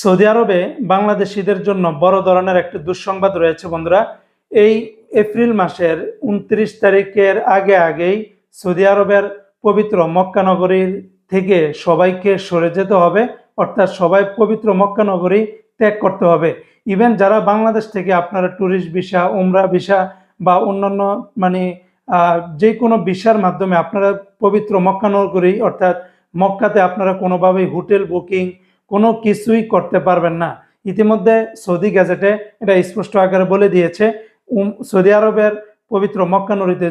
Saudi আরবে বাংলাদেশিদের জন্য বড় ধরনের একটি দুঃসংবাদ রয়েছে, বন্ধুরা। এই এপ্রিল মাসের উনত্রিশ তারিখের আগে আগেই সৌদি আরবের পবিত্র মক্কা নগরীর থেকে সবাইকে সরে যেতে হবে, অর্থাৎ সবাই পবিত্র মক্কা নগরী ত্যাগ করতে হবে। ইভেন যারা বাংলাদেশ থেকে আপনারা ট্যুরিস্ট ভিসা উমরা ভিসা বা অন্যান্য মানে যে কোনো ভিসার মাধ্যমে আপনারা পবিত্র মক্কা নগরী, অর্থাৎ মক্কাতে আপনারা কোনোভাবেই হোটেল বুকিং কোনো কিছুই করতে পারবেন না। ইতিমধ্যে সৌদি গ্যাজেটে এটা স্পষ্ট আকারে বলে দিয়েছে। সৌদি আরবের পবিত্র মক্কা নগরীতে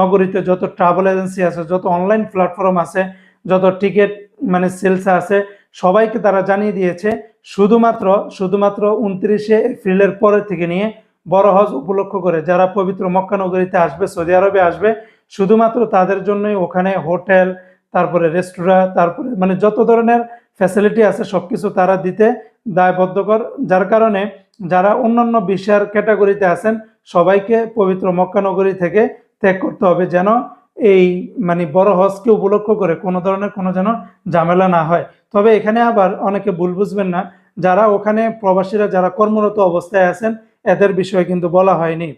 নগরীতে যত ট্রাভেল এজেন্সি আছে, যত অনলাইন প্ল্যাটফর্ম আছে, যত টিকিট মানে সেলস আছে, সবাইকে তারা জানিয়ে দিয়েছে, শুধুমাত্র শুধুমাত্র উনত্রিশে এপ্রিলের পরে থেকে নিয়ে বড় হজ উপলক্ষ করে যারা পবিত্র মক্কা নগরীতে আসবে, সৌদি আরবে আসবে, শুধুমাত্র তাদের জন্যই ওখানে হোটেল তারপরে রেস্তোরাঁ, তারপরে মানে যত ধরনের ফ্যাসিলিটি আছে সব কিছু তারা দিতে দায়বদ্ধকর। যার কারণে যারা অন্যান্য বিশ্বের ক্যাটাগরিতে আছেন, সবাইকে পবিত্র মক্কানগরী থেকে ত্যাগ করতে হবে যেন এই মানে বড় হজকে উপলক্ষ করে কোনো ধরনের কোনো যেন ঝামেলা না হয়। তবে এখানে আবার অনেকে ভুল বুঝবেন না, যারা ওখানে প্রবাসীরা যারা কর্মরত অবস্থায় আছেন, এদের বিষয়ে কিন্তু বলা হয়নি।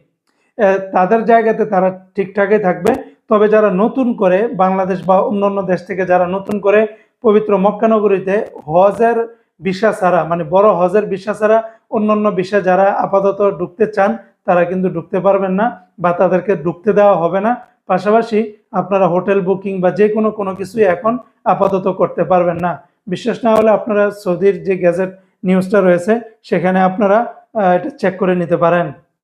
তাদের জায়গাতে তারা ঠিকঠাকই থাকবে। তবে যারা নতুন করে বাংলাদেশ বা অন্যান্য দেশ থেকে যারা নতুন করে পবিত্র মক্কানগরীতে হজের ভিসা ছাড়া মানে বড় হজের ভিসা ছাড়া অন্যান্য ভিসা যারা আপাতত ঢুকতে চান, তারা কিন্তু ঢুকতে পারবেন না বা তাদেরকে ঢুকতে দেওয়া হবে না। পাশাপাশি আপনারা হোটেল বুকিং বা যে কোনো কোনো কিছুই এখন আপাতত করতে পারবেন না। বিশ্বাস না হলে আপনারা সৌদির যে গ্যাজেট নিউজটা রয়েছে, সেখানে আপনারা এটা চেক করে নিতে পারেন।